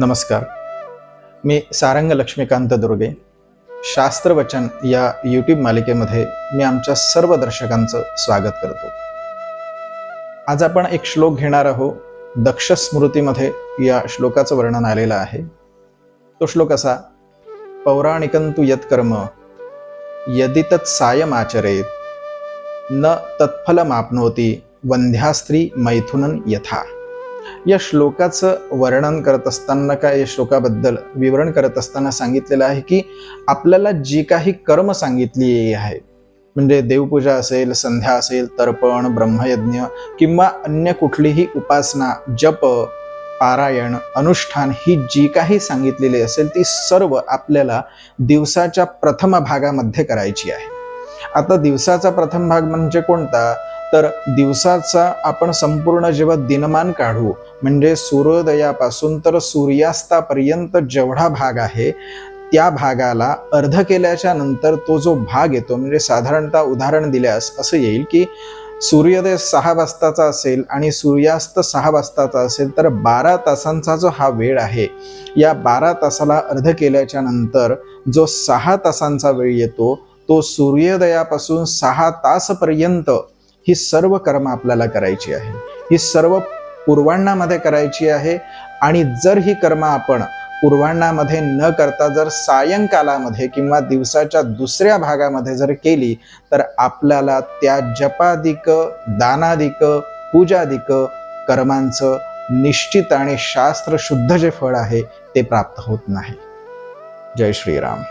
नमस्कार. मी सारंग लक्ष्मीकांत दुर्गे. शास्त्रवचन या यूट्यूब मालिकेमध्ये मी आमच्या सर्व दर्शकांचं स्वागत करतो. आज आपण एक श्लोक घेणार आहोत. दक्ष स्मृतीमध्ये या श्लोकाचं वर्णन आलेलं आहे. तो श्लोक असा पौराणिकंतु यत्कर्म यदि तत् सायमाचरेत न तत्फलमाप्नोती वंध्यास्त्री मैथुनन यथा। या श्लोकाचं वर्णन करत असताना काय या श्लोकाबद्दल विवरण करत असताना सांगितलेलं आहे की आपल्याला जी काही कर्म सांगितली आहे म्हणजे देवपूजा असेल संध्या असेल तर्पण ब्रह्मयज्ञ किंवा अन्य कुठलीही उपासना जप पारायण अनुष्ठान ही जी काही सांगितलेली असेल ती सर्व आपल्याला दिवसाच्या प्रथम भागामध्ये करायची आहे. आता दिवसाचा प्रथम भाग म्हणजे कोणता? तर दिवसाचा आपण संपूर्ण जेव्हा दिनमान काढू. म्हणजे सूर्योदयापासून तर सूर्यास्तापर्यंत जेवढा भाग आहे त्या भागाला अर्ध केल्याच्यानंतर तो जो भाग येतो म्हणजे साधारणतः उदाहरण दिल्यास असं येईल की सूर्योदय सहा वाजताचा असेल आणि सूर्यास्त सहा वाजताचा असेल तर बारा तासांचा जो हा वेळ आहे या बारा तासाला अर्ध केल्याच्यानंतर जो सहा तासांचा वेळ येतो तो सूर्योदयापासून सहा तासपर्यंत ही सर्व कर्म आपल्याला करायची आहे. ही सर्व पूर्वांनामध्ये करायची आहे आणि जर ही कर्म आपण पूर्वांनामध्ये न करता जर सायंकालामध्ये किंवा दिवसाच्या दुसऱ्या भागामध्ये जर केली तर आपल्याला त्या जपादिक दानादिक पूजादिक कर्मांचं निश्चित आणि शास्त्रशुद्ध जे फळ आहे ते प्राप्त होत नाही. जय श्रीराम.